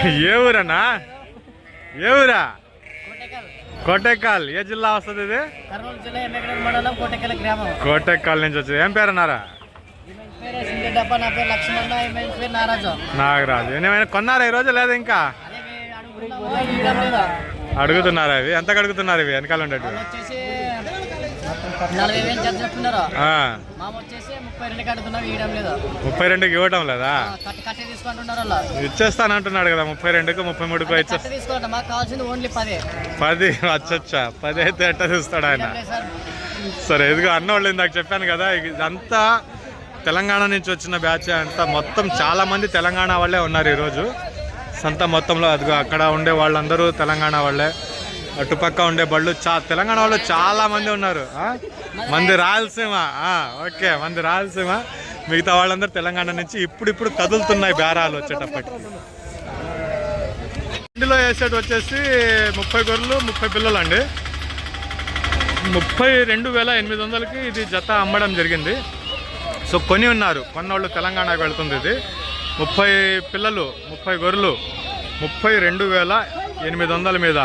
ఏ ఊరన్నా? ఏ ఊరా? కోటెకల్. కోటెక్కాల్ ఏ జిల్లా వస్తుంది ఇది? కోటెక్కాల్ నుంచి వచ్చింది ఏం పేరు అన్నారా? ఈమె పేరు సింగడ్డప్ప నా పేరు లక్ష్మణ ఈమె పేరు నారాజు నాగరాజు. ఏమైనా కొన్నారా ఈ రోజు లేదా ఇంకా? అడుగుతున్నారా ఇవి? ఎంతకు అడుగుతున్నారు ఇవి? వెనకాల ఉండేవి ముప్పై రెండుకి ఇవ్వటం లేదా? వాళ్ళు ఇచ్చేస్తానంటున్నాడు కదా ముప్పై రెండుకు ముప్పై మూడుకు పది. అచ్చచ్చా పది అయితే ఎట్ట చూస్తాడు ఆయన? సార్. ఎదుగు అన్నోళ్ళు ఇందాక చెప్పాను కదా ఇదంతా తెలంగాణ నుంచి వచ్చిన బ్యాచ్ అంతా మొత్తం చాలా మంది తెలంగాణ వాళ్ళే ఉన్నారు ఈరోజు. సంత మొత్తంలో అదిగో అక్కడ ఉండే వాళ్ళందరూ తెలంగాణ వాళ్ళే. అటుపక్క ఉండే బళ్ళు చా తెలంగాణ వాళ్ళు చాలా మంది ఉన్నారు. మంది రాయలసీమ. ఓకే మంది రాయలసీమ. మిగతా వాళ్ళందరూ తెలంగాణ నుంచి ఇప్పుడిప్పుడు కదులుతున్నాయి బేరాలు వచ్చేటప్పటికి. ఇందులో వేసేటి వచ్చేసి ముప్పై గొర్రెలు ముప్పై పిల్లలు అండి ముప్పై రెండు వేల ఎనిమిది వందలకి ఇది జత అమ్మడం జరిగింది. సో కొని ఉన్నారు. కొన్నోళ్ళు తెలంగాణకు వెళ్తుంది ఇది. ముప్పై పిల్లలు ముప్పై గొర్రెలు ముప్పై రెండు వేల ఎనిమిది వందల మీద.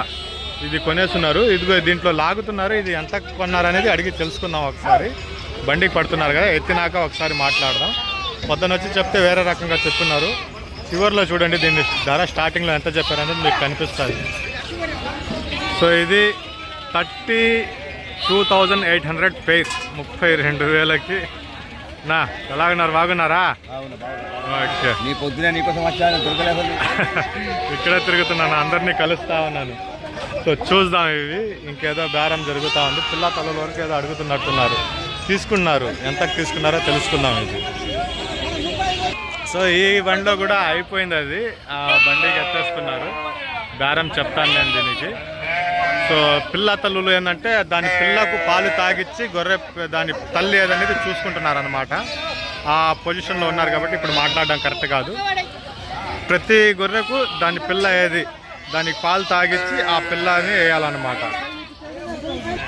ఇది కొనేస్తున్నారు. ఇదిగో దీంట్లో లాగుతున్నారు. ఇది ఎంత కొన్నారనేది అడిగి తెలుసుకుందాం ఒకసారి. బండికి పడుతున్నారు కదా ఎత్తినాక ఒకసారి మాట్లాడదాం. పొద్దున వచ్చి చెప్తే వేరే రకంగా చెప్తున్నారు. చివరిలో చూడండి దీని ధర స్టార్టింగ్లో ఎంత చెప్పారనేది మీకు కనిపిస్తుంది. సో ఇది thirty two thousand eight hundred face ముప్పై రెండు వేలకి. నా ఎలాగున్నారు? బాగున్నారా? ఓకే. నీ పొద్దున నీకోసం వచ్చాను దొరకలేదు ఇక్కడే తిరుగుతున్నాను అందరినీ కలుస్తా ఉన్నాను. సో చూద్దాం ఇవి. ఇంకేదో బేరం జరుగుతూ ఉంది. పిల్ల తలల వరకు ఏదో అడుగుతున్నట్టున్నారు. తీసుకున్నారు. ఎంత తీసుకున్నారో తెలుసుకుందాం ఇది. సో ఈ బండిలో కూడా అయిపోయింది అది. ఆ బండికి ఎత్తేసుకున్నారు. బేరం చెప్తాను నేను దీనికి. సో పిల్ల తల్లులు ఏంటంటే దాని పిల్లకు పాలు తాగిచ్చి గొర్రె దాని తల్లి ఏదనేది చూసుకుంటున్నారు అనమాట ఆ పొజిషన్లో ఉన్నారు కాబట్టి ఇప్పుడు మాట్లాడడం కరెక్ట్ కాదు. ప్రతి గొర్రెకు దాని పిల్ల ఏది దానికి పాలు తాగిచ్చి ఆ పిల్లని వేయాలన్నమాట.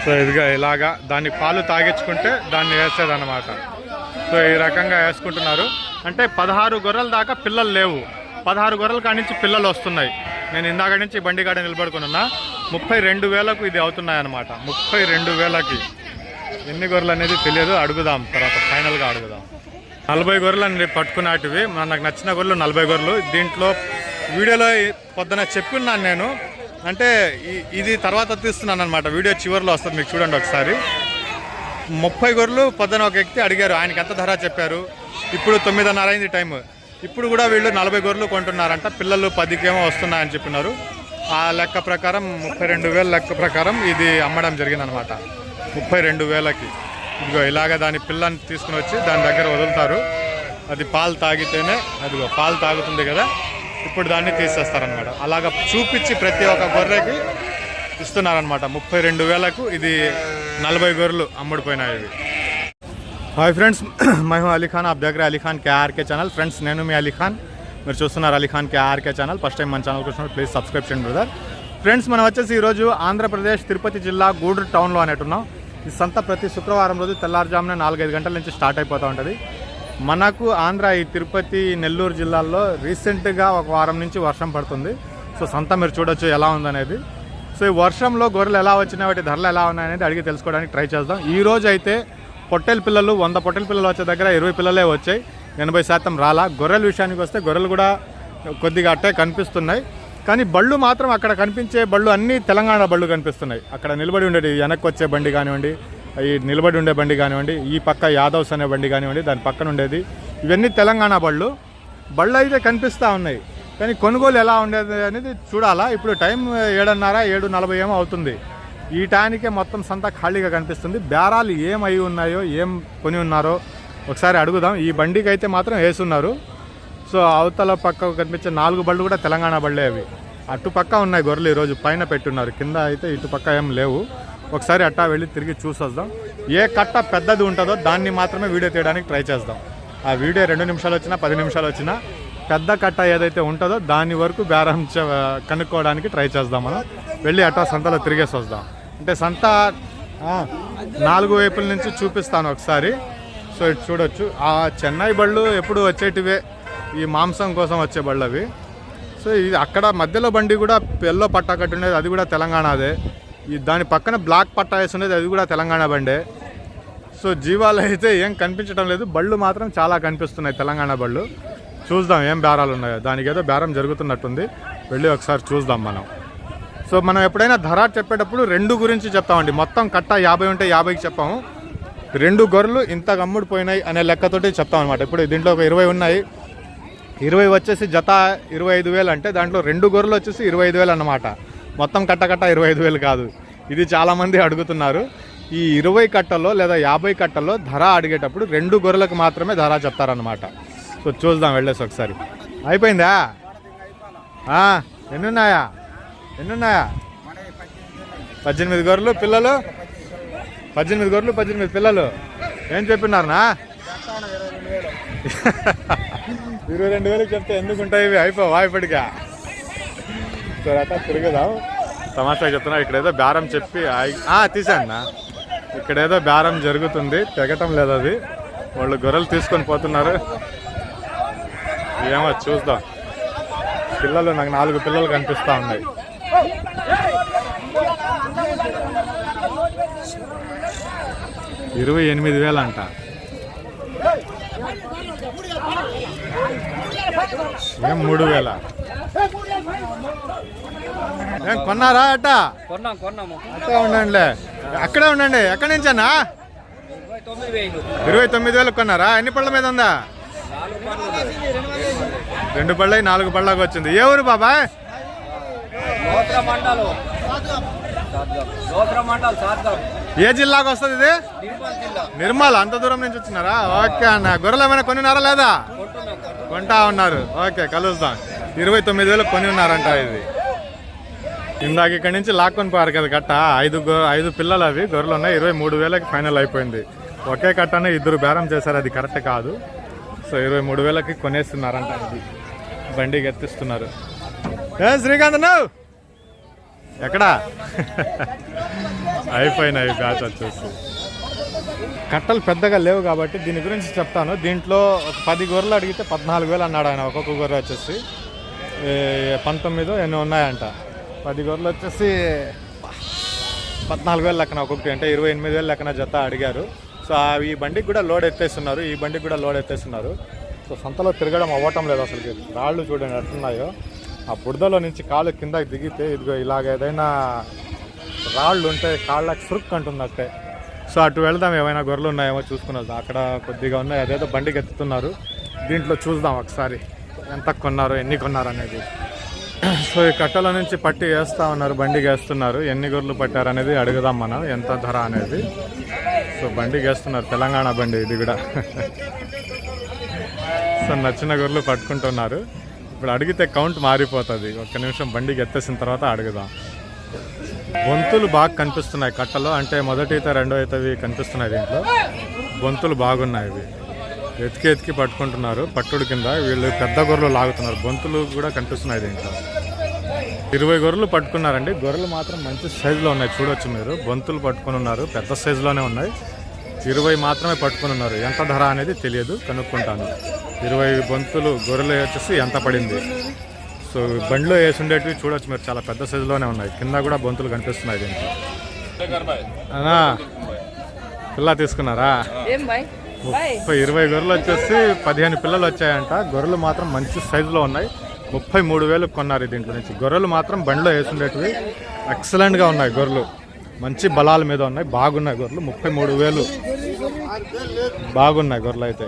సో ఇదిగా ఇలాగా దాన్ని పాలు తాగించుకుంటే దాన్ని వేసేదన్నమాట. సో ఈ రకంగా వేసుకుంటున్నారు. అంటే పదహారు గొర్రెల దాకా పిల్లలు లేవు. పదహారు గొర్రెల కాడి నుంచి పిల్లలు వస్తున్నాయి. నేను ఇందాక నుంచి బండి కాడ నిలబడుకున్నా ముప్పై రెండు వేలకు ఇది అవుతున్నాయి అన్నమాట ముప్పై రెండు వేలకి. ఎన్ని గొర్రెలు అనేది తెలియదు. అడుగుదాం. తర్వాత ఫైనల్గా అడుగుదాం. నలభై గొర్రెలు అండి పట్టుకున్నటివి మనకు నచ్చిన గొర్రెలు నలభై గొర్రెలు. దీంట్లో వీడియోలో పొద్దున చెప్పున్నాను నేను. అంటే ఇది తర్వాత తీస్తున్నాను అనమాట వీడియో చివరిలో వస్తుంది మీకు చూడండి ఒకసారి. ముప్పై గొర్రెలు పొద్దున ఒక వ్యక్తి అడిగారు ఆయనకి ఎంత ధర? చెప్పారు. ఇప్పుడు తొమ్మిదిన్నర అయింది టైం ఇప్పుడు కూడా వీళ్ళు నలభై గొర్రెలు కొంటున్నారంట. పిల్లలు పదికేమో వస్తున్నాయని చెప్పినారు. ఆ లెక్క ప్రకారం ముప్పై రెండు వేల లెక్క ప్రకారం ఇది అమ్మడం జరిగిందనమాట ముప్పై రెండు వేలకి. ఇదిగో ఇలాగ దాని పిల్లని తీసుకుని వచ్చి దాని దగ్గర వదులుతారు. అది పాలు తాగితేనే అదిగో పాలు తాగుతుంది కదా. ఇప్పుడు దాన్ని తీసేస్తారనమాట అలాగ చూపించి ప్రతి ఒక్క గొర్రెకి ఇస్తున్నారనమాట ముప్పై రెండు వేలకు ఇది నలభై గొర్రెలు అమ్ముడిపోయినాయి ఇవి. హాయ్ ఫ్రెండ్స్ మహిమ అలీఖాన్ అలీ ఖాన్ ఆప్ దగ్గర Ali Khan K R K channel. Friends నేను మీ అలీ ఖాన్. మీరు చూస్తున్నారు Alikhan K R K channel. First time మన ఛానల్ వచ్చినప్పుడు ప్లీజ్ సబ్స్క్రైబ్ చేయండి బ్రదర్. ఫ్రెండ్స్ మనం వచ్చేసి ఈరోజు ఆంధ్రప్రదేశ్ తిరుపతి జిల్లా గూడూరు టౌన్లో అనేట్టున్నాం ఈ సంత ప్రతి శుక్రవారం రోజు తెల్లారుజామున నాలుగైదు గంటల నుంచి స్టార్ట్ అయిపోతూ ఉంటుంది. మనకు ఆంధ్ర ఈ తిరుపతి నెల్లూరు జిల్లాల్లో రీసెంట్గా ఒక వారం నుంచి వర్షం పడుతుంది. సో సంత మీరు చూడొచ్చు ఎలా ఉందనేది. సో ఈ వర్షంలో గొర్రెలు ఎలా వచ్చినాయి వాటి ధరలు ఎలా ఉన్నాయనేది అడిగి తెలుసుకోవడానికి ట్రై చేద్దాం. ఈ రోజు అయితే పొట్టెల పిల్లలు వంద పొట్టెల పిల్లలు వచ్చే దగ్గర ఇరవై పిల్లలే వచ్చాయి. ఎనభై శాతం రాలా. గొర్రెల విషయానికి వస్తే గొర్రెలు కూడా కొద్దిగా అట్టే కనిపిస్తున్నాయి. కానీ బళ్ళు మాత్రం అక్కడ కనిపించే బళ్ళు అన్నీ తెలంగాణ బళ్ళు కనిపిస్తున్నాయి. అక్కడ నిలబడి ఉండేది వెనక్కి వచ్చే బండి కానివ్వండి ఈ నిలబడి ఉండే బండి కానివ్వండి ఈ పక్క యాదవ్స్ అనే బండి కానివ్వండి దాని పక్కన ఉండేది. ఇవన్నీ తెలంగాణ బళ్ళు. బళ్ళు అయితే కనిపిస్తూ ఉన్నాయి. కానీ కొనుగోలు ఎలా ఉండేది అనేది చూడాలా? ఇప్పుడు టైం ఏడున్నర ఏడు నలభై ఏమో అవుతుంది. ఈ టైంకే మొత్తం సంతా ఖాళీగా కనిపిస్తుంది. బేరాలు ఏం అయి ఉన్నాయో ఏం కొని ఉన్నారో ఒకసారి అడుగుదాం. ఈ బండికి అయితే మాత్రం వేసున్నారు. సో అవతల పక్క కనిపించే నాలుగు బళ్ళు కూడా తెలంగాణ బళ్ళే అవి. అటు పక్క ఉన్నాయి గొర్రెలు ఈరోజు పైన పెట్టున్నారు. కింద అయితే ఇటు పక్క ఏం లేవు. ఒకసారి అట్టా వెళ్ళి తిరిగి చూసొద్దాం. ఏ కట్ట పెద్దది ఉంటుందో దాన్ని మాత్రమే వీడియో తీయడానికి ట్రై చేద్దాం. ఆ వీడియో రెండు నిమిషాలు వచ్చినా పది నిమిషాలు వచ్చినా పెద్ద కట్ట ఏదైతే ఉంటుందో దాని వరకు బేరం కనుక్కోవడానికి ట్రై చేద్దాం మనం. వెళ్ళి అట్టా సంతలో తిరిగేసి వద్దాం అంటే సంత నాలుగు వైపుల నుంచి చూపిస్తాను ఒకసారి. సో ఇటు చూడొచ్చు. ఆ చెన్నై బళ్ళు ఎప్పుడు వచ్చేటివే ఈ మాంసం కోసం వచ్చే బళ్ళు అవి. సో ఇది అక్కడ మధ్యలో బండి కూడా ఎల్లో పట్టా కట్టి ఉండేది అది కూడా తెలంగాణదే. ఈ దాని పక్కన బ్లాక్ పట్టాయస్ ఉండేది అది కూడా తెలంగాణ బండే. సో జీవాలు అయితే ఏం కనిపించడం లేదు. బళ్ళు మాత్రం చాలా కనిపిస్తున్నాయి తెలంగాణ బళ్ళు. చూద్దాం ఏం బేరాలు ఉన్నాయో. దానికి ఏదో బేరం జరుగుతున్నట్టుంది. వెళ్ళి ఒకసారి చూద్దాం మనం. సో మనం ఎప్పుడైనా ధర చెప్పేటప్పుడు రెండు గురించి చెప్తామండి. మొత్తం కట్ట యాభై ఉంటే యాభైకి చెప్పాము. రెండు గొర్రెలు ఇంత గమ్ముడిపోయినాయి అనే లెక్కతోటి చెప్తాం అనమాట ఇప్పుడు దీంట్లో ఒక ఇరవై ఉన్నాయి. ఇరవై వచ్చేసి జత ఇరవై ఐదు వేలు అంటే దాంట్లో రెండు గొర్రెలు వచ్చేసి ఇరవై ఐదు వేలు అన్నమాట. మొత్తం కట్ట కట్ట ఇరవై ఐదు వేలు కాదు. ఇది చాలామంది అడుగుతున్నారు. ఈ ఇరవై కట్టలో లేదా యాభై కట్టలో ధర అడిగేటప్పుడు రెండు గొర్రెలకు మాత్రమే ధర చెప్తారనమాట సో చూద్దాం వెళ్ళేసి ఒకసారి. అయిపోయిందా? ఎన్నున్నాయా? ఎన్నున్నాయా? పద్దెనిమిది గొర్రెలు పిల్లలు? పద్దెనిమిది గొర్రెలు పద్దెనిమిది పిల్లలు. ఏం చెప్పినారనా? ఇరవై రెండు వేలకు చెప్తే ఎందుకు ఉంటాయి ఇవి? అయిపోవా ఇప్పటికా? సరే తిరుగుదాం. తమాషా చెప్తున్నా ఇక్కడేదో బేరం చెప్పి ఆ, తీసాను ఇక్కడేదో బేరం జరుగుతుంది తెగటం లేదు అది. వాళ్ళు గొర్రెలు తీసుకొని పోతున్నారు. ఏమో చూద్దాం. పిల్లలు నాకు నాలుగు పిల్లలు కనిపిస్తూ ఉన్నాయి. ఇరవై ఎనిమిది వేలంట. ఏం మూడు వేల? ఏం కొన్నారా అట్ట కొన్నాం కొన్నాము. ఉండండి అక్కడే ఉండండి. ఎక్కడి నుంచి అన్నా ఇరవై తొమ్మిది వేలు కొన్నారా? ఎన్ని పళ్ళ మీద ఉందా? రెండు పళ్ళై నాలుగు పళ్ళకి వచ్చింది. ఏ ఊరు బాబాయ్ మండలం మండల్ ఏ జిల్లాకు వస్తుంది ఇది? నిర్మల్. అంత దూరం నుంచి వచ్చినారా? ఓకే అన్న. గొర్రెలు ఏమైనా కొనినారా లేదా? కొంటా ఉన్నారు. ఓకే కలుద్దాం. ఇరవై తొమ్మిది వేలు కొని ఉన్నారంట ఇది. ఇందాక ఇక్కడి నుంచి లాక్కొని పోయారు కదా కట్ట. ఐదు ఐదు పిల్లలు అవి గొర్రెలు ఉన్నాయి. ఇరవై మూడు వేలకి ఫైనల్ అయిపోయింది. ఒకే కట్టనే ఇద్దరు బేరం చేశారు. అది కరెక్ట్ కాదు. సో ఇరవై మూడు వేలకి కొనేస్తున్నారంట ఇది. బండి గెత్తిస్తున్నారు ఏ శ్రీకాంత్ నువ్వు ఎక్కడా? అయిపోయినాయి బ్యాచ్ వచ్చేసి. కట్టలు పెద్దగా లేవు కాబట్టి దీని గురించి చెప్తాను. దీంట్లో ఒక పది గొర్రెలు అడిగితే పద్నాలుగు వేలు అన్నాడు ఆయన. ఒక్కొక్క గొర్రె వచ్చేసి. పంతొమ్మిదో ఎన్నో ఉన్నాయంట. పది గొర్రెలు వచ్చేసి పద్నాలుగు వేలు లెక్కన ఒక్కొక్కటి. అంటే ఇరవై ఎనిమిది వేలు లెక్కన జత అడిగారు. సో ఆ ఈ బండికి కూడా లోడ్ ఎత్తేస్తున్నారు. ఈ బండికి కూడా లోడ్ ఎత్తేస్తున్నారు. సో సంతలో తిరగడం అవ్వటం లేదు అసలు రాళ్ళు చూడండి ఎట్టున్నాయో ఆ బురదలో నుంచి కాలు కిందకి దిగితే ఇదిగో ఇలాగ ఏదైనా రాళ్ళు ఉంటే కాళ్ళకి సురుక్ అంటున్నట్టే సో అటు వెళ్దాం ఏమైనా గొర్రెలు ఉన్నాయేమో చూసుకుని అక్కడ కొద్దిగా ఉన్నాయి. అదేదో బండికి ఎత్తుతున్నారు దీంట్లో చూద్దాం ఒకసారి. ఎంత కొన్నారు ఎన్ని కొన్నారు అనేది. సో ఈ కట్టల నుంచి పట్టి వేస్తా ఉన్నారు బండికి వేస్తున్నారు ఎన్ని గొర్రెలు పట్టారు అనేది అడుగుదాం మనం ఎంత ధర అనేది. సో బండికి వేస్తున్నారు తెలంగాణ బండి ఇది కూడా. సో నచ్చిన గొర్రెలు పట్టుకుంటున్నారు. ఇప్పుడు అడిగితే కౌంట్ మారిపోతుంది. ఒక్క నిమిషం బండికి ఎత్తేసిన తర్వాత అడుగుదాం. బొంతులు బాగా కనిపిస్తున్నాయి కట్టలో అంటే మొదటి అయితే రెండో అయితే కనిపిస్తున్నాయి దీంట్లో. బొంతులు బాగున్నాయి ఇవి. ఎతికి ఎతికి పట్టుకుంటున్నారు పట్టుడు కింద. వీళ్ళు పెద్ద గొర్రెలు లాగుతున్నారు. బొంతులు కూడా కనిపిస్తున్నాయి దీంట్లో. ఇరవై గొర్రెలు పట్టుకున్నారండి. గొర్రెలు మాత్రం మంచి సైజులో ఉన్నాయి. చూడొచ్చు మీరు. బొంతులు పట్టుకొని ఉన్నారు. పెద్ద సైజులోనే ఉన్నాయి. ఇరవై మాత్రమే పట్టుకొని ఉన్నారు. ఎంత ధర అనేది తెలియదు కనుక్కుంటాను. ఇరవై బొంతులు గొర్రెలు వచ్చేసి ఎంత పడింది? సో బండిలో వేసి ఉండేటివి చూడొచ్చు మీరు. చాలా పెద్ద సైజులోనే ఉన్నాయి. కింద కూడా బొంతులు కనిపిస్తున్నాయి దీంట్లో అన్నా పిల్ల తీసుకున్నారా? ముప్పై ఇరవై గొర్రెలు వచ్చేసి పదిహేను పిల్లలు వచ్చాయంట. గొర్రెలు మాత్రం మంచి సైజులో ఉన్నాయి. ముప్పై మూడు వేలు కొన్నారు దీంట్లో నుంచి. గొర్రెలు మాత్రం బండిలో వేసుండేటివి ఎక్సలెంట్గా ఉన్నాయి గొర్రెలు. మంచి బలాల మీద ఉన్నాయి. బాగున్నాయి గొర్రెలు. ముప్పై మూడు వేలు బాగున్నాయి గొర్రెలు అయితే.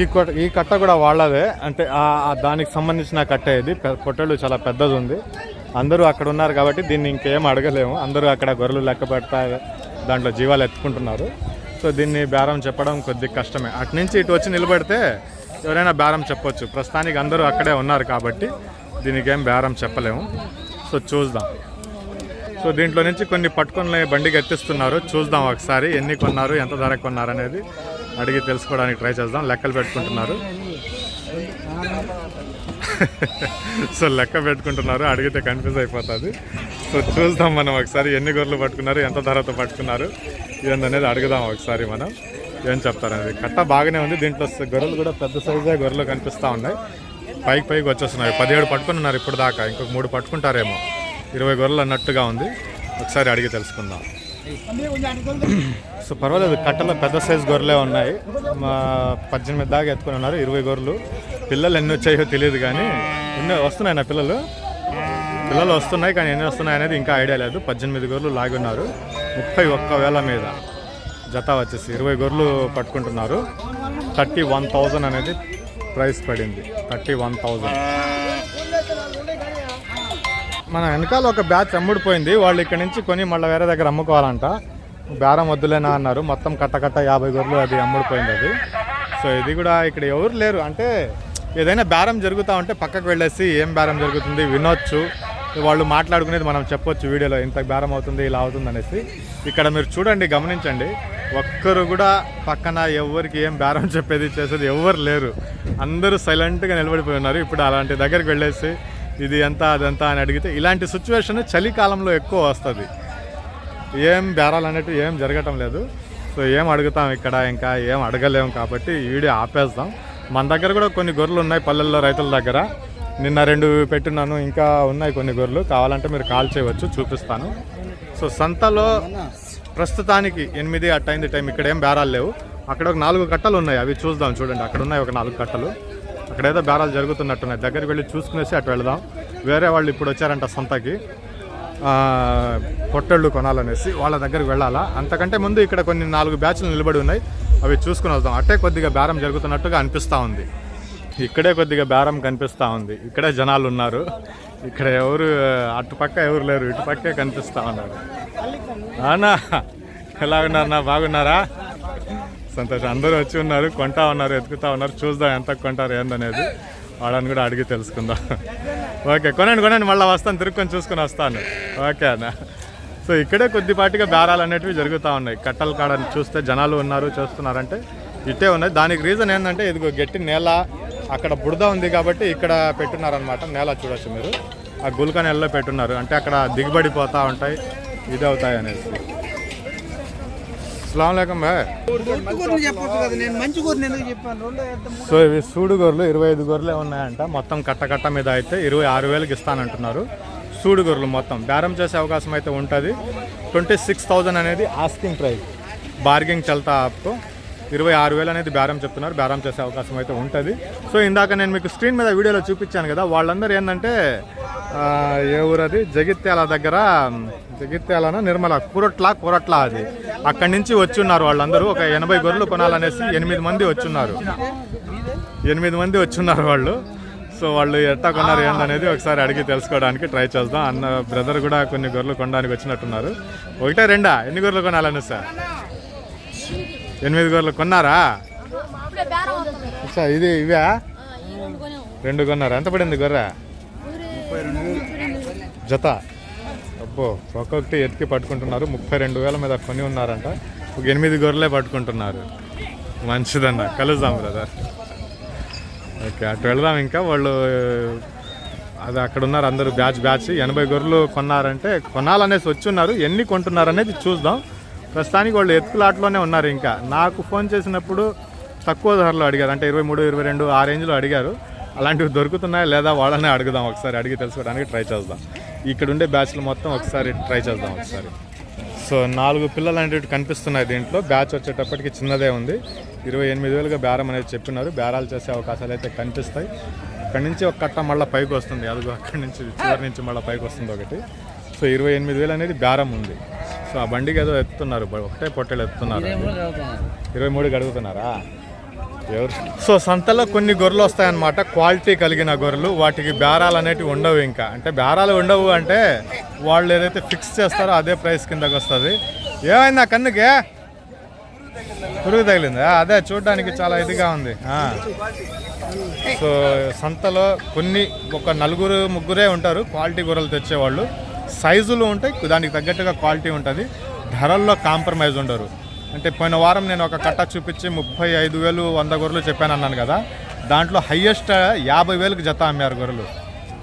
ఈ కొట్ట ఈ కట్ట కూడా వాళ్ళదే. అంటే దానికి సంబంధించిన కట్ట ఇది. పె- చాలా పెద్దది ఉంది. అందరూ అక్కడ ఉన్నారు కాబట్టి దీన్ని ఇంకేం అడగలేము. అందరూ అక్కడ గొర్రెలు లెక్క పెడతా దాంట్లో జీవాలు ఎత్తుకుంటున్నారు. సో దీన్ని బేరం చెప్పడం కొద్దిగా కష్టమే. అటు నుంచి ఇటు వచ్చి నిలబడితే ఎవరైనా బేరం చెప్పొచ్చు. ప్రస్తుతానికి అందరూ అక్కడే ఉన్నారు కాబట్టి దీనికి ఏం బేరం చెప్పలేము. సో చూద్దాం. సో దీంట్లో నుంచి కొన్ని పట్టుకొని బండికి ఎత్తిస్తున్నారు చూద్దాం ఒకసారి ఎన్ని కొన్నారు ఎంత ధర కొన్నారు అనేది అడిగి తెలుసుకోవడానికి ట్రై చేద్దాం. లెక్కలు పెట్టుకుంటున్నారు. సో లెక్క పెట్టుకుంటున్నారు అడిగితే కన్ఫ్యూజ్ అయిపోతుంది. సో చూద్దాం మనం ఒకసారి ఎన్ని గొర్రెలు పట్టుకున్నారు ఎంత ధరతో పట్టుకున్నారు ఏందనేది అడుగుదాం ఒకసారి మనం. ఏం చెప్తారనేది కట్ట బాగానే ఉంది. దీంట్లో గొర్రెలు కూడా పెద్ద సైజే గొర్రెలు కనిపిస్తూ ఉన్నాయి. పైకి పైకి వచ్చేస్తున్నాయి. పదిహేడు పట్టుకుని ఉన్నారు ఇప్పుడు దాకా ఇంకొక మూడు పట్టుకుంటారేమో. ఇరవై గొర్రెలు అన్నట్టుగా ఉంది. ఒకసారి అడిగి తెలుసుకుందాం. సో పర్వాలేదు కట్టలో పెద్ద సైజు గొర్రెలే ఉన్నాయి. మా పద్దెనిమిది దాకా ఎత్తుకుని ఉన్నారు ఇరవై గొర్రెలు. పిల్లలు ఎన్ని వచ్చాయో తెలియదు కానీ ఎన్ని వస్తున్నాయి నా పిల్లలు. పిల్లలు వస్తున్నాయి కానీ ఎన్ని వస్తున్నాయి అనేది ఇంకా ఐడియా లేదు. పద్దెనిమిది గొర్రెలు లాగి ఉన్నారు ముప్పై ఒక్క వేల మీద జత వచ్చేసి ఇరవై గొర్రెలు పట్టుకుంటున్నారు. థర్టీ వన్ థౌజండ్ అనేది ప్రైస్ పడింది. Thirty one thousand. మన వెనకాల ఒక బ్యాచ్ అమ్ముడిపోయింది. వాళ్ళు ఇక్కడ నుంచి కొని మళ్ళీ వేరే దగ్గర అమ్ముకోవాలంట. బేరం వద్దులేనా అన్నారు. మొత్తం కట్టకట్ట యాభై గొర్రెలు అది అమ్ముడిపోయింది అది. సో ఇది కూడా ఇక్కడ ఎవరు లేరు. అంటే ఏదైనా బేరం జరుగుతూ ఉంటే పక్కకు వెళ్ళేసి ఏం బేరం జరుగుతుంది వినొచ్చు. వాళ్ళు మాట్లాడుకునేది మనం చెప్పొచ్చు వీడియోలో. ఇంత బేరం అవుతుంది ఇలా అవుతుంది అనేసి. ఇక్కడ మీరు చూడండి గమనించండి. ఒక్కరు కూడా పక్కన ఎవరికి ఏం బేరం చెప్పేది చేసేది ఎవరు లేరు. అందరూ సైలెంట్గా నిలబడిపోయి ఉన్నారు. ఇప్పుడు అలాంటి దగ్గరికి వెళ్ళేసి ఇది ఎంత అదంతా అని అడిగితే ఇలాంటి సిచ్యువేషన్ చలికాలంలో ఎక్కువ వస్తుంది. ఏం బేరాలు అనేటివి ఏం జరగటం లేదు. సో ఏం అడుగుతాం ఇక్కడ? ఇంకా ఏం అడగలేము కాబట్టి వీడియో ఆపేస్తాం మన దగ్గర కూడా కొన్ని గొర్రెలు ఉన్నాయి పల్లెల్లో రైతుల దగ్గర. నిన్న రెండు పెట్టున్నాను ఇంకా ఉన్నాయి కొన్ని గొర్రెలు. కావాలంటే మీరు కాల్ చేయవచ్చు చూపిస్తాను. సో సంతలో ప్రస్తుతానికి ఎనిమిది అట్టయింది టైం. ఇక్కడ ఏం బేరాలు లేవు. అక్కడ ఒక నాలుగు కట్టలు ఉన్నాయి. అవి చూద్దాం చూడండి. అక్కడ ఉన్నాయి ఒక నాలుగు కట్టలు. అక్కడ ఏదో బేరాలు జరుగుతున్నట్టున్నాయి. దగ్గరికి వెళ్ళి చూసుకునేసి అటు వెళదాం. వేరే వాళ్ళు ఇప్పుడు వచ్చారంట సంతకి. పొట్టళ్ళు కొనాలనేసి వాళ్ళ దగ్గరికి వెళ్ళాలా? అంతకంటే ముందు ఇక్కడ కొన్ని నాలుగు బ్యాచ్లు నిలబడి ఉన్నాయి. అవి చూసుకుని వద్దాం. అట్టే కొద్దిగా బేరం జరుగుతున్నట్టుగా అనిపిస్తూ ఉంది. ఇక్కడే కొద్దిగా బేరం కనిపిస్తూ ఉంది. ఇక్కడే జనాలు ఉన్నారు. ఇక్కడ ఎవరు అటుపక్క ఎవరు లేరు. ఇటుపక్కే కనిపిస్తూ ఉన్నారు. అన్నా ఎలా ఉన్నారన్నా బాగున్నారా? సంతోషం. అందరూ వచ్చి ఉన్నారు కొంటా ఉన్నారు ఎత్తుకుతా ఉన్నారు చూద్దాం ఎంత కొంటారు ఏందనేది వాళ్ళని కూడా అడిగి తెలుసుకుందాం. ఓకే కొనండి కొనండి మళ్ళీ వస్తాను తిరుక్కొని చూసుకొని వస్తాను. ఓకే అన్న. సో ఇక్కడే కొద్దిపాటిగా బేరాలు అనేటివి జరుగుతూ ఉన్నాయి. కట్టలు కాడ చూస్తే జనాలు ఉన్నారు చూస్తున్నారంటే ఇట్టే ఉన్నాయి. దానికి రీజన్ ఏంటంటే ఇదిగో గట్టి నేల అక్కడ బుడద ఉంది కాబట్టి ఇక్కడ పెట్టున్నారనమాట నేల చూడొచ్చు మీరు. ఆ గుల్క నెలలో పెట్టున్నారు. అంటే అక్కడ దిగుబడి పోతూ ఉంటాయి ఇది అవుతాయి అనేసి అస్సలం బాయ్ పొట్టు గొర్రెలు చెప్పొచ్చు కదా నేను మంచి గొర్రెలు ఎందుకు చెప్పాను రెండో వేద్దాం సో ఇవి సూడు గొర్రెలు ఇరవై ఐదు గొర్రెలే ఉన్నాయంట. మొత్తం కట్ట కట్ట మీద అయితే ఇరవై ఆరు వేలకు ఇస్తానంటున్నారు సూడు గొర్రెలు మొత్తం. బేరం చేసే అవకాశం అయితే ఉంటుంది. ట్వంటీ సిక్స్ థౌజండ్ అనేది ఆస్కింగ్ ప్రైస్. బార్గింగ్ చల్తా ఆప్కో ఇరవై ఆరు వేలు అనేది బేరం చెప్తున్నారు. బేరం చేసే అవకాశం అయితే ఉంటుంది. సో ఇందాక నేను మీకు స్క్రీన్ మీద వీడియోలో చూపించాను కదా వాళ్ళందరూ ఏంటంటే ఏ ఊరది? జగిత్యాల దగ్గర జగిత్యాలన నిర్మల కూరట్ల కూరట్ల అది. అక్కడి నుంచి వచ్చి ఉన్నారు వాళ్ళందరూ. ఒక ఎనభై గొర్రెలు కొనాలనేసి ఎనిమిది మంది వచ్చున్నారు ఎనిమిది మంది వచ్చున్నారు వాళ్ళు. సో వాళ్ళు ఎట్టా కొన్నారు ఏందనేది ఒకసారి అడిగి తెలుసుకోవడానికి ట్రై చేద్దాం. అన్న బ్రదర్ కూడా కొన్ని గొర్రెలు కొనడానికి వచ్చినట్టున్నారు. ఒకటే రెండా? ఎన్ని గొర్రెలు కొనాలని సార్ ఎనిమిది గొర్రెలు కొన్నారా? సార్ ఇది ఇవే? రెండు కొన్నారా? ఎంత పడింది గొర్రె? జత. అబ్బో ఒక్కొక్కటి ఎత్తికి పట్టుకుంటున్నారు. ముప్పై రెండు వేల మీద కొని ఉన్నారంట. ఒక ఎనిమిది గొర్రెలే పట్టుకుంటున్నారు. మంచిదన్న. కలుద్దాం బ్రదర్ ఓకే అటు వెళదాం ఇంకా. వాళ్ళు అది అక్కడ ఉన్నారు అందరూ బ్యాచ్ బ్యాచ్. ఎనభై గొర్రెలు కొన్నారంటే కొనాలనేసి వచ్చి ఉన్నారు. ఎన్ని కొంటున్నారనేది చూద్దాం. ప్రస్తుతానికి వాళ్ళు ఎత్తులాట్లోనే ఉన్నారు ఇంకా. నాకు ఫోన్ చేసినప్పుడు తక్కువ ధరలో అడిగారు. అంటే ఇరవై మూడు ఇరవై రెండు ఆ రేంజ్లో అడిగారు. అలాంటివి దొరుకుతున్నాయా లేదా వాళ్ళనే అడుగుదాం. ఒకసారి అడిగి తెలుసుకోవడానికి ట్రై చేద్దాం. ఇక్కడ ఉండే బ్యాచ్లు మొత్తం ఒకసారి ట్రై చేద్దాం ఒకసారి. సో నాలుగు పిల్లలు అనేవి కనిపిస్తున్నాయి దీంట్లో. బ్యాచ్ వచ్చేటప్పటికి చిన్నదే ఉంది. ఇరవై ఎనిమిది వేలుగా బేరం అనేది చెప్పినారు. బేరాలు చేసే అవకాశాలు అయితే కనిపిస్తాయి. అక్కడి నుంచి ఒక కట్ట మళ్ళీ పైకి వస్తుంది. అదిగో అక్కడి నుంచి చివరి నుంచి మళ్ళీ పైకి వస్తుంది ఒకటి. సో ఇరవై ఎనిమిది వేలు అనేది బేరం ఉంది. సో ఆ బండికి ఏదో ఎత్తున్నారు. ఒకటే పొట్టెలు ఎత్తున్నారు. ఇరవై మూడుకి అడుగుతున్నారా సో సంతలో కొన్ని గొర్రెలు వస్తాయన్నమాట. క్వాలిటీ కలిగిన గొర్రెలు. వాటికి బేరాలు అనేటివి ఉండవు ఇంకా. అంటే బేరాలు ఉండవు అంటే వాళ్ళు ఏదైతే ఫిక్స్ చేస్తారో అదే ప్రైస్ కిందకి వస్తుంది. ఏమైందా కన్నుకే? పురుగు తగిలిందా? అదే చూడడానికి చాలా ఇదిగా ఉంది. సో సంతలో కొన్ని ఒక నలుగురు ముగ్గురే ఉంటారు. క్వాలిటీ గొర్రెలు తెచ్చేవాళ్ళు. సైజులు ఉంటాయి దానికి తగ్గట్టుగా క్వాలిటీ ఉంటుంది. ధరల్లో కాంప్రమైజ్ ఉండరు. అంటే పోయిన వారం నేను ఒక కట్ట చూపించి ముప్పై ఐదు వేలు వంద గొర్రెలు చెప్పాను అన్నాను కదా. దాంట్లో హయ్యెస్ట్ యాభై వేలకు జత అమ్మారు గొర్రెలు.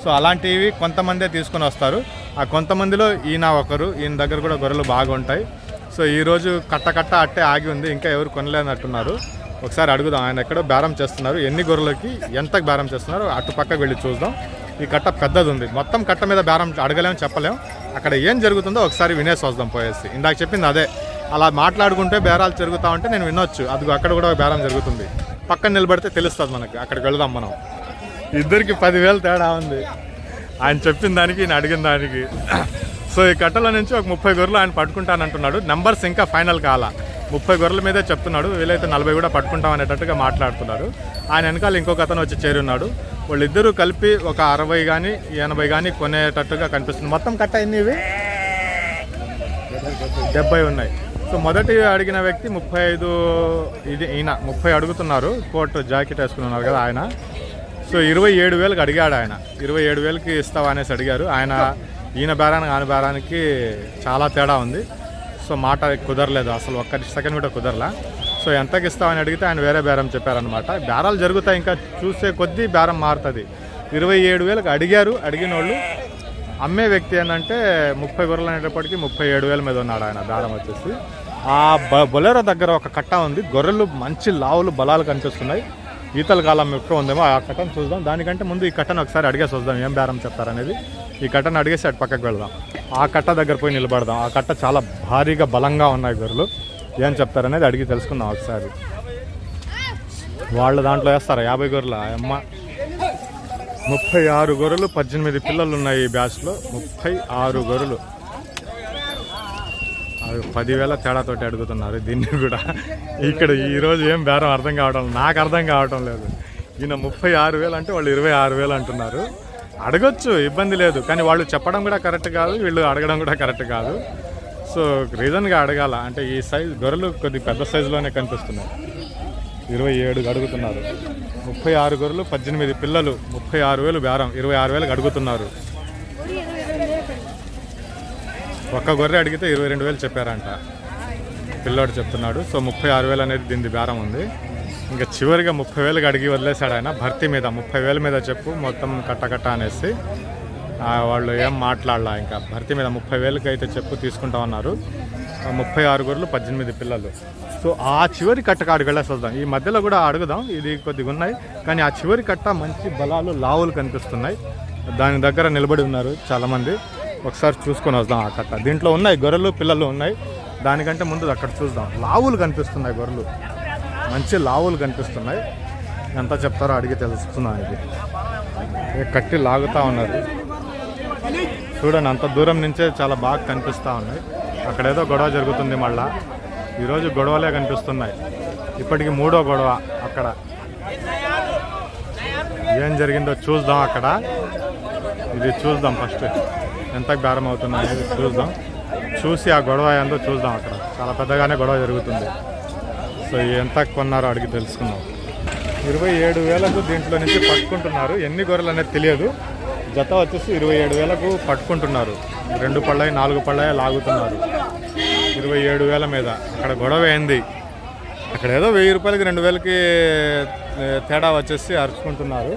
సో అలాంటివి కొంతమందే తీసుకొని వస్తారు. ఆ కొంతమందిలో ఈయన ఒకరు ఈయన దగ్గర కూడా గొర్రెలు బాగుంటాయి. సో ఈరోజు కట్ట కట్ట అట్టే ఆగి ఉంది ఇంకా ఎవరు కొనలేనట్టున్నారు. ఒకసారి అడుగుదాం ఆయన ఎక్కడో బేరం చేస్తున్నారు. ఎన్ని గొర్రెలకి ఎంత బేరం చేస్తున్నారు? అటు పక్కకు వెళ్ళి చూద్దాం. ఈ కట్ట పెద్దది ఉంది. మొత్తం కట్ట మీద బేరం అడగలేము చెప్పలేం. అక్కడ ఏం జరుగుతుందో ఒకసారి వినేసి వద్దాం పోయేసి. ఇందాక చెప్పింది అదే. అలా మాట్లాడుకుంటే బేరాలు జరుగుతూ ఉంటే నేను వినొచ్చు. అది అక్కడ కూడా ఒక బేరం జరుగుతుంది. పక్కన నిలబడితే తెలుస్తుంది మనకి. అక్కడికి వెళదాం మనం. ఇద్దరికి పదివేలు తేడా ఉంది. ఆయన చెప్పిన దానికి నేను అడిగిన దానికి. సో ఈ కట్టలో నుంచి ఒక ముప్పై గొర్రెలు ఆయన పట్టుకుంటానంటున్నాడు. నెంబర్స్ ఇంకా ఫైనల్ కాల. ముప్పై గొర్రెల మీదే చెప్తున్నాడు. వీలైతే నలభై కూడా పట్టుకుంటాం అనేటట్టుగా మాట్లాడుతున్నారు ఆయన వెనకాల ఇంకొక అతను వచ్చి చేరున్నాడు. వాళ్ళిద్దరూ కలిపి ఒక అరవై కానీ ఎనభై కానీ కొనేటట్టుగా కనిపిస్తుంది. మొత్తం కట్ట ఎన్ని ఇవి? డెబ్బై ఉన్నాయి. సో మొదటి అడిగిన వ్యక్తి ముప్పై ఐదు ఇది ఈయన ముప్పై అడుగుతున్నారు. కోట్ జాకెట్ వేసుకున్నారు కదా ఆయన. సో ఇరవై ఏడు వేలకు అడిగాడు ఆయన. ఇరవై ఏడు వేలకి ఇస్తావా అనేసి అడిగారు. ఆయన ఈయన బేరానికి ఆయన బేరానికి చాలా తేడా ఉంది. సో మాట కుదరలేదు. అసలు ఒక్క సెకండ్ కూడా కుదరలా. సో ఎంతకి ఇస్తామని అడిగితే ఆయన వేరే బేరం చెప్పారనమాట బేరాలు జరుగుతాయి ఇంకా చూసే కొద్దీ బేరం మారుతుంది. ఇరవై ఏడు వేలకు అడిగారు. అడిగిన వాళ్ళు అమ్మే వ్యక్తి ఏంటంటే ముప్పై గొర్రెలు అనేటప్పటికీ ముప్పై ఏడు వేల మీద ఉన్నాడు ఆయన. దారం వచ్చేసి. ఆ బ బొలెరో దగ్గర ఒక కట్ట ఉంది. గొర్రెలు మంచి లావులు బలాలు కనిపిస్తున్నాయి. ఈతల కాలం ఎక్కువ ఉందేమో ఆ కట్టను చూద్దాం. దానికంటే ముందు ఈ కట్టను ఒకసారి అడిగేసి వద్దాం. ఏం బేరం చెప్తారనేది ఈ కట్టను అడిగేసి అటు పక్కకు వెళ్దాం. ఆ కట్ట దగ్గర పోయి నిలబడదాం. ఆ కట్ట చాలా భారీగా బలంగా ఉన్నాయి గొర్రెలు. ఏం చెప్తారనేది అడిగి తెలుసుకుందాం ఒకసారి. వాళ్ళ దాంట్లో వేస్తారా? యాభై గొర్రెల? అమ్మ. ముప్పై ఆరు గొర్రెలు పద్దెనిమిది పిల్లలు ఉన్నాయి ఈ బ్యాచ్లో. ముప్పై ఆరు గొర్రెలు. అవి పదివేల తేడాతోటి అడుగుతున్నారు దీన్ని కూడా. ఇక్కడ ఈరోజు ఏం బేరం అర్థం కావడం నాకు అర్థం కావటం లేదు. ఈయన ముప్పై ఆరు వేలు అంటే వాళ్ళు ఇరవై ఆరు వేలు అంటున్నారు. అడగొచ్చు ఇబ్బంది లేదు. కానీ వాళ్ళు చెప్పడం కూడా కరెక్ట్ కాదు వీళ్ళు అడగడం కూడా కరెక్ట్ కాదు. సో రీజన్గా అడగాల. అంటే ఈ సైజ్ గొర్రెలు కొద్ది పెద్ద సైజులోనే కనిపిస్తున్నాయి. ఇరవై ఏడు అడుగుతున్నారు. ముప్పై ఆరు గొర్రెలు పద్దెనిమిది పిల్లలు ముప్పై ఆరు వేలు బేరం ఇరవై ఆరు వేలకు అడుగుతున్నారు ఒక్క గొర్రె అడిగితే ఇరవై రెండు వేలు చెప్పారంట. పిల్లోడు చెప్తున్నాడు సో ముప్పై ఆరు వేలు అనేది దీనిది బేరం ఉంది. ఇంకా చివరిగా ముప్పై వేలకు అడిగి వదిలేశాడు ఆయన భర్తీ మీద ముప్పై వేల మీద చెప్పు మొత్తం కట్ట కట్ట అనేసి. వాళ్ళు ఏం మాట్లాడలా ఇంకా భర్తీ మీద ముప్పై వేలకు అయితే చెప్పు తీసుకుంటామన్నారు. ముప్పై ఆరు గొర్రెలు పద్దెనిమిది పిల్లలు. సో ఆ చివరి కట్టకు కాడికి చూద్దాం వద్దాం. ఈ మధ్యలో కూడా అడుగుదాం. ఇది కొద్దిగా ఉన్నాయి. కానీ ఆ చివరి కట్ట మంచి బలాలు లావులు కనిపిస్తున్నాయి. దాని దగ్గర నిలబడి ఉన్నారు చాలామంది. ఒకసారి చూసుకొని వద్దాం ఆ కట్ట. దీంట్లో ఉన్నాయి గొర్రెలు పిల్లలు ఉన్నాయి. దానికంటే ముందు అక్కడ చూద్దాం. లావులు కనిపిస్తున్నాయి గొర్రెలు. మంచి లావులు కనిపిస్తున్నాయి. ఎంత చెప్తారో అడిగి తెలుస్తున్నాను ఇది. కట్టి లాగుతూ ఉన్నారు. చూడండి అంత దూరం నుంచే చాలా బాగా కనిపిస్తూ ఉన్నాయి. అక్కడేదో గొడవ జరుగుతుంది మళ్ళా. ఈరోజు గొడవలే కనిపిస్తున్నాయి. ఇప్పటికి మూడో గొడవ అక్కడ. ఏం జరిగిందో చూద్దాం అక్కడ. ఇది చూద్దాం ఫస్ట్. ఎంత బేరం అవుతుంది అనేది చూద్దాం. చూసి ఆ గొడవ ఏందో చూద్దాం అక్కడ. చాలా పెద్దగానే గొడవ జరుగుతుంది. సో ఎంత కొన్నారో అడిగి తెలుసుకుందాం. ఇరవై ఏడు వేలకు దీంట్లో నుంచి పట్టుకుంటున్నారు. ఎన్ని గొర్రెలు అనేది తెలియదు. జత వచ్చేసి ఇరవై ఏడు వేలకు పట్టుకుంటున్నారు. రెండు పళ్ళాయి నాలుగు పళ్ళాయి లాగుతున్నారు. ఇరవై ఏడు వేల మీద. అక్కడ గొడవ ఏంది? అక్కడ ఏదో వెయ్యి రూపాయలకి రెండు వేలకి తేడా వచ్చేసి అరుచుకుంటున్నారు.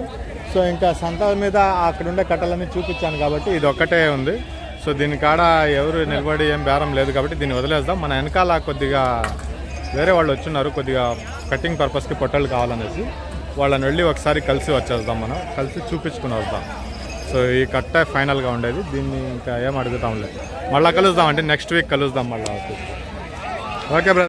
సో ఇంకా సంత మీద అక్కడ ఉండే కట్టలన్నీ చూపించాను కాబట్టి ఇది ఒక్కటే ఉంది. సో దీని కాడ ఎవరు నిలబడి ఏం బేరం లేదు కాబట్టి దీన్ని వదిలేద్దాం. మన వెనకాల కొద్దిగా వేరే వాళ్ళు వచ్చున్నారు. కొద్దిగా కటింగ్ పర్పస్కి పొట్టలు కావాలనేసి. వాళ్ళని వెళ్ళి ఒకసారి కలిసి వచ్చేద్దాం మనం. కలిసి చూపించుకుని వద్దాం. సో ఈ కట్ట ఫైనల్గా ఉండేది. దీన్ని ఇంకా ఏం అడుగుతాంలే. మళ్ళీ కలుద్దాం అంటే నెక్స్ట్ వీక్ కలుద్దాం మళ్ళీ. Okay brother.